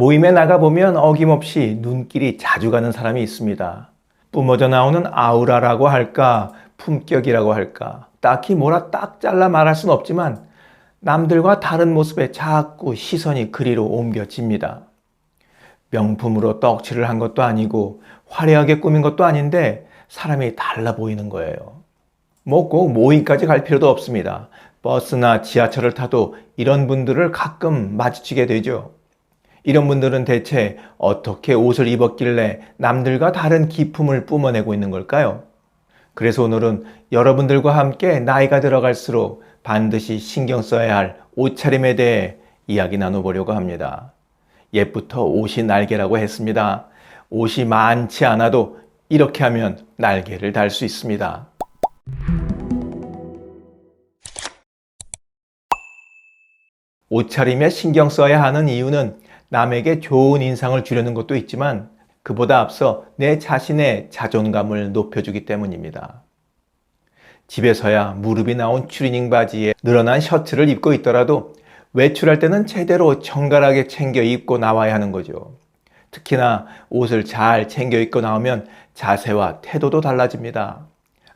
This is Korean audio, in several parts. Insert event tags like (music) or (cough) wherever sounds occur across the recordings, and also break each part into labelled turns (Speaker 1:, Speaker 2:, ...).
Speaker 1: 모임에 나가보면 어김없이 눈길이 자주 가는 사람이 있습니다. 뿜어져 나오는 아우라라고 할까, 품격이라고 할까, 딱히 뭐라 딱 잘라 말할 순 없지만 남들과 다른 모습에 자꾸 시선이 그리로 옮겨집니다. 명품으로 떡칠을 한 것도 아니고 화려하게 꾸민 것도 아닌데 사람이 달라 보이는 거예요. 뭐 꼭 모임까지 갈 필요도 없습니다. 버스나 지하철을 타도 이런 분들을 가끔 마주치게 되죠. 이런 분들은 대체 어떻게 옷을 입었길래 남들과 다른 기품을 뿜어내고 있는 걸까요? 그래서 오늘은 여러분들과 함께 나이가 들어갈수록 반드시 신경 써야 할 옷차림에 대해 이야기 나눠보려고 합니다. 옛부터 옷이 날개라고 했습니다. 옷이 많지 않아도 이렇게 하면 날개를 달 수 있습니다. 옷차림에 신경 써야 하는 이유는 남에게 좋은 인상을 주려는 것도 있지만 그보다 앞서 내 자신의 자존감을 높여주기 때문입니다. 집에서야 무릎이 나온 추리닝 바지에 늘어난 셔츠를 입고 있더라도 외출할 때는 제대로 정갈하게 챙겨 입고 나와야 하는 거죠. 특히나 옷을 잘 챙겨 입고 나오면 자세와 태도도 달라집니다.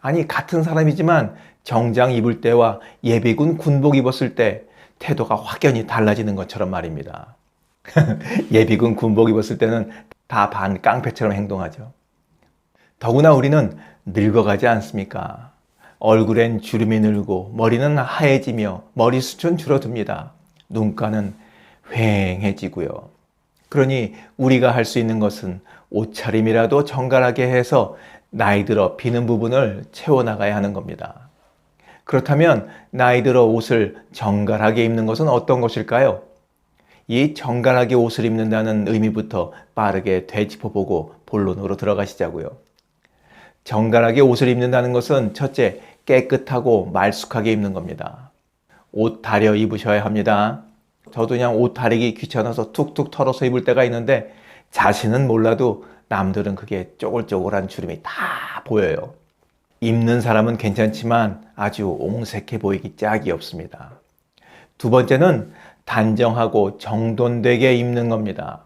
Speaker 1: 아니, 같은 사람이지만 정장 입을 때와 예비군 군복 입었을 때 태도가 확연히 달라지는 것처럼 말입니다. (laughs) 예비군 군복 입었을 때는 다 반 깡패처럼 행동하죠. 더구나 우리는 늙어가지 않습니까? 얼굴엔 주름이 늘고 머리는 하얘지며 머리숱은 줄어듭니다. 눈가는 휑해지고요. 그러니 우리가 할 수 있는 것은 옷차림이라도 정갈하게 해서 나이 들어 비는 부분을 채워나가야 하는 겁니다. 그렇다면 나이 들어 옷을 정갈하게 입는 것은 어떤 것일까요? 이 정갈하게 옷을 입는다는 의미부터 빠르게 되짚어보고 본론으로 들어가시자고요. 정갈하게 옷을 입는다는 것은 첫째, 깨끗하고 말쑥하게 입는 겁니다. 옷 다려 입으셔야 합니다. 저도 그냥 옷 다리기 귀찮아서 툭툭 털어서 입을 때가 있는데 자신은 몰라도 남들은 그게 쪼글쪼글한 주름이 다 보여요. 입는 사람은 괜찮지만 아주 옹색해 보이기 짝이 없습니다. 두 번째는 단정하고 정돈되게 입는 겁니다.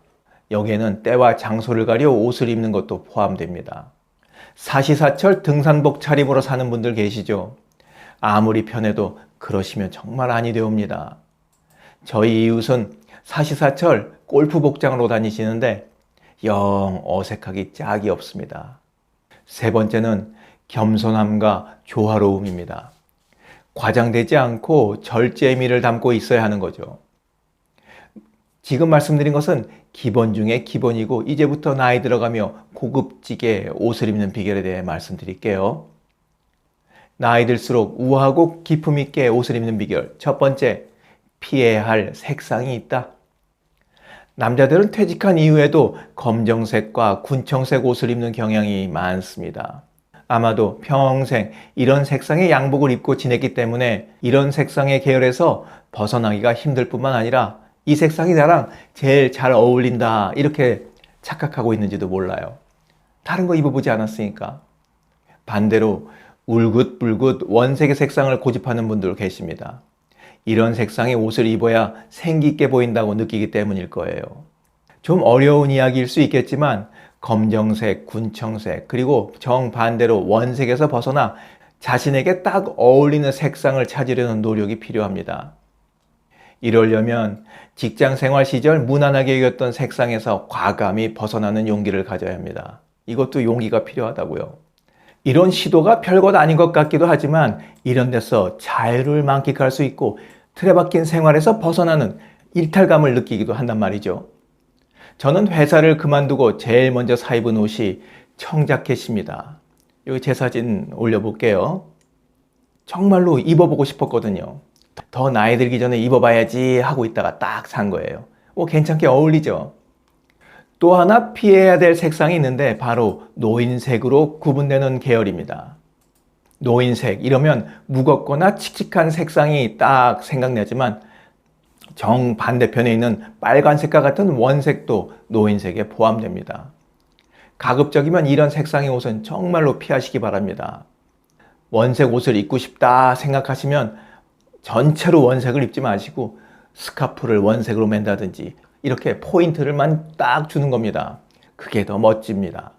Speaker 1: 여기에는 때와 장소를 가려 옷을 입는 것도 포함됩니다. 사시사철 등산복 차림으로 사는 분들 계시죠? 아무리 편해도 그러시면 정말 아니 되옵니다. 저희 이웃은 사시사철 골프 복장으로 다니시는데 영 어색하기 짝이 없습니다. 세 번째는 겸손함과 조화로움입니다. 과장되지 않고 절제미를 담고 있어야 하는 거죠. 지금 말씀드린 것은 기본 중에 기본이고 이제부터 나이 들어가며 고급지게 옷을 입는 비결에 대해 말씀드릴게요. 나이 들수록 우아하고 기품 있게 옷을 입는 비결. 첫 번째, 피해야 할 색상이 있다. 남자들은 퇴직한 이후에도 검정색과 군청색 옷을 입는 경향이 많습니다. 아마도 평생 이런 색상의 양복을 입고 지냈기 때문에 이런 색상의 계열에서 벗어나기가 힘들 뿐만 아니라 이 색상이 나랑 제일 잘 어울린다 이렇게 착각하고 있는지도 몰라요. 다른 거 입어보지 않았으니까. 반대로 울긋불긋 원색의 색상을 고집하는 분들 계십니다. 이런 색상의 옷을 입어야 생기있게 보인다고 느끼기 때문일 거예요. 좀 어려운 이야기일 수 있겠지만 검정색, 군청색, 그리고 정반대로 원색에서 벗어나 자신에게 딱 어울리는 색상을 찾으려는 노력이 필요합니다. 이러려면 직장 생활 시절 무난하게 여겼던 색상에서 과감히 벗어나는 용기를 가져야 합니다. 이것도 용기가 필요하다고요. 이런 시도가 별것 아닌 것 같기도 하지만 이런 데서 자유를 만끽할 수 있고 틀에 박힌 생활에서 벗어나는 일탈감을 느끼기도 한단 말이죠. 저는 회사를 그만두고 제일 먼저 사 입은 옷이 청자켓입니다. 여기 제 사진 올려볼게요. 정말로 입어보고 싶었거든요. 더 나이 들기 전에 입어봐야지 하고 있다가 딱 산 거예요. 오, 괜찮게 어울리죠? 또 하나 피해야 될 색상이 있는데 바로 노인색으로 구분되는 계열입니다. 노인색 이러면 무겁거나 칙칙한 색상이 딱 생각나지만 정반대편에 있는 빨간색과 같은 원색도 노인색에 포함됩니다. 가급적이면 이런 색상의 옷은 정말로 피하시기 바랍니다. 원색 옷을 입고 싶다 생각하시면 전체로 원색을 입지 마시고 스카프를 원색으로 맨다든지 이렇게 포인트를만 딱 주는 겁니다. 그게 더 멋집니다.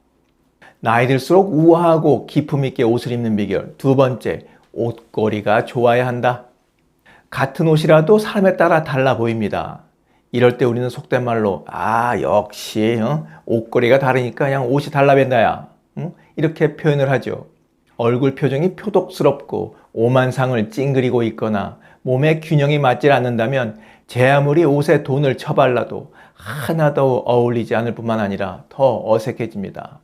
Speaker 1: 나이 들수록 우아하고 기품 있게 옷을 입는 비결. 두 번째, 옷걸이가 좋아야 한다. 같은 옷이라도 사람에 따라 달라 보입니다. 이럴 때 우리는 속된 말로 아 역시 어? 옷걸이가 다르니까 그냥 옷이 달라 벤다야 응? 이렇게 표현을 하죠. 얼굴 표정이 표독스럽고 오만상을 찡그리고 있거나 몸의 균형이 맞질 않는다면 제 아무리 옷에 돈을 쳐발라도 하나도 어울리지 않을 뿐만 아니라 더 어색해집니다.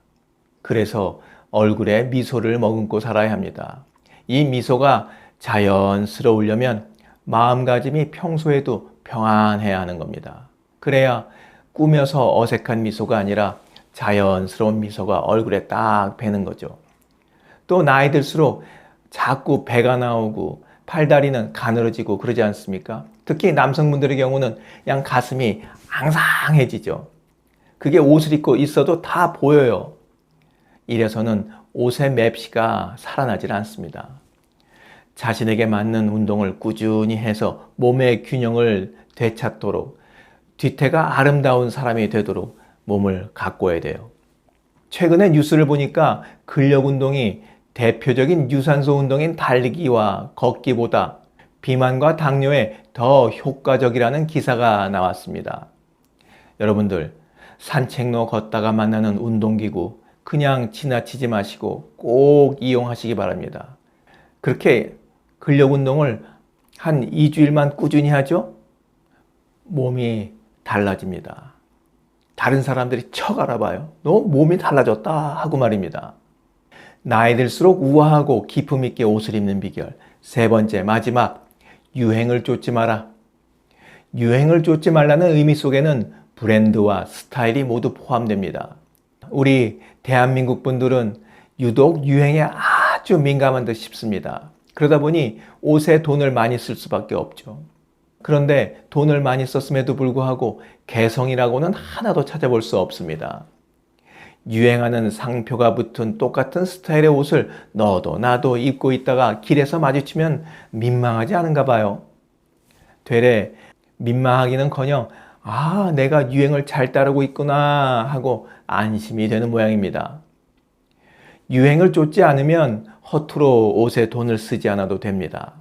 Speaker 1: 그래서 얼굴에 미소를 머금고 살아야 합니다. 이 미소가 자연스러우려면 마음가짐이 평소에도 평안해야 하는 겁니다. 그래야 꾸며서 어색한 미소가 아니라 자연스러운 미소가 얼굴에 딱 배는 거죠. 또 나이 들수록 자꾸 배가 나오고 팔다리는 가늘어지고 그러지 않습니까? 특히 남성분들의 경우는 그냥 가슴이 앙상해지죠. 그게 옷을 입고 있어도 다 보여요. 이래서는 옷의 맵시가 살아나질 않습니다. 자신에게 맞는 운동을 꾸준히 해서 몸의 균형을 되찾도록 뒤태가 아름다운 사람이 되도록 몸을 가꿔야 돼요. 최근에 뉴스를 보니까 근력 운동이 대표적인 유산소 운동인 달리기와 걷기보다 비만과 당뇨에 더 효과적이라는 기사가 나왔습니다. 여러분들, 산책로 걷다가 만나는 운동기구 그냥 지나치지 마시고 꼭 이용하시기 바랍니다. 그렇게 근력 운동을 한 2주일만 꾸준히 하죠? 몸이 달라집니다. 다른 사람들이 척 알아봐요. 너 몸이 달라졌다 하고 말입니다. 나이 들수록 우아하고 기품 있게 옷을 입는 비결. 세 번째, 마지막, 유행을 쫓지 마라. 유행을 쫓지 말라는 의미 속에는 브랜드와 스타일이 모두 포함됩니다. 우리 대한민국 분들은 유독 유행에 아주 민감한 듯 싶습니다. 그러다 보니 옷에 돈을 많이 쓸 수밖에 없죠. 그런데 돈을 많이 썼음에도 불구하고 개성이라고는 하나도 찾아볼 수 없습니다. 유행하는 상표가 붙은 똑같은 스타일의 옷을 너도 나도 입고 있다가 길에서 마주치면 민망하지 않은가 봐요. 되레 민망하기는커녕 아, 내가 유행을 잘 따르고 있구나 하고 안심이 되는 모양입니다. 유행을 쫓지 않으면 허투루 옷에 돈을 쓰지 않아도 됩니다.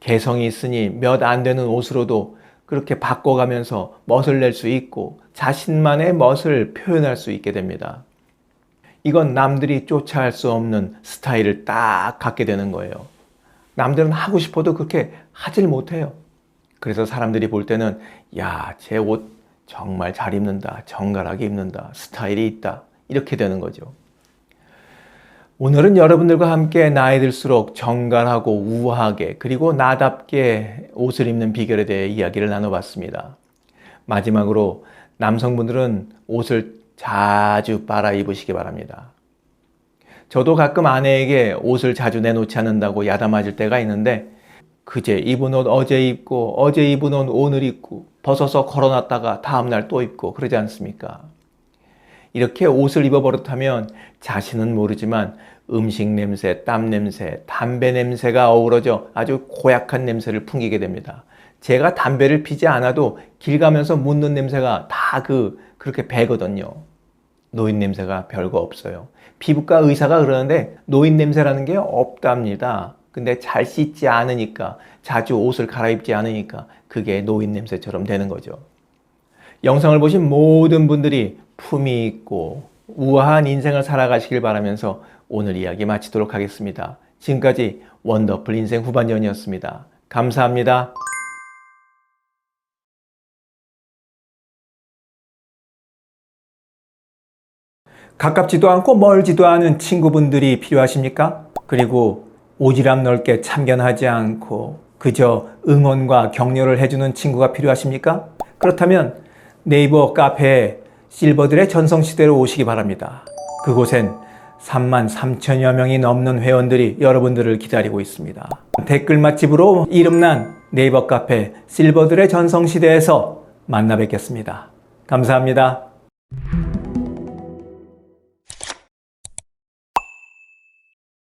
Speaker 1: 개성이 있으니 몇 안 되는 옷으로도 그렇게 바꿔가면서 멋을 낼 수 있고 자신만의 멋을 표현할 수 있게 됩니다. 이건 남들이 쫓아할 수 없는 스타일을 딱 갖게 되는 거예요. 남들은 하고 싶어도 그렇게 하질 못해요. 그래서 사람들이 볼 때는 야, 제 옷 정말 잘 입는다. 정갈하게 입는다. 스타일이 있다. 이렇게 되는 거죠. 오늘은 여러분들과 함께 나이 들수록 정갈하고 우아하게 그리고 나답게 옷을 입는 비결에 대해 이야기를 나눠봤습니다. 마지막으로 남성분들은 옷을 자주 빨아 입으시기 바랍니다. 저도 가끔 아내에게 옷을 자주 내놓지 않는다고 야단맞을 때가 있는데 그제 입은 옷 어제 입고 어제 입은 옷 오늘 입고 벗어서 걸어놨다가 다음날 또 입고 그러지 않습니까? 이렇게 옷을 입어버릇하면 자신은 모르지만 음식 냄새, 땀 냄새, 담배 냄새가 어우러져 아주 고약한 냄새를 풍기게 됩니다. 제가 담배를 피지 않아도 길 가면서 묻는 냄새가 다 그, 그렇게 배거든요. 노인 냄새가 별거 없어요. 피부과 의사가 그러는데 노인 냄새라는 게 없답니다. 근데 잘 씻지 않으니까, 자주 옷을 갈아입지 않으니까 그게 노인 냄새처럼 되는 거죠. 영상을 보신 모든 분들이 품이 있고 우아한 인생을 살아가시길 바라면서 오늘 이야기 마치도록 하겠습니다. 지금까지 원더풀 인생 후반전이었습니다. 감사합니다. 가깝지도 않고 멀지도 않은 친구분들이 필요하십니까? 그리고 오지랖 넓게 참견하지 않고 그저 응원과 격려를 해주는 친구가 필요하십니까? 그렇다면 네이버 카페에 실버들의 전성시대로 오시기 바랍니다. 그곳엔 3만 3천여 명이 넘는 회원들이 여러분들을 기다리고 있습니다. 댓글 맛집으로 이름난 네이버 카페 실버들의 전성시대에서 만나 뵙겠습니다. 감사합니다.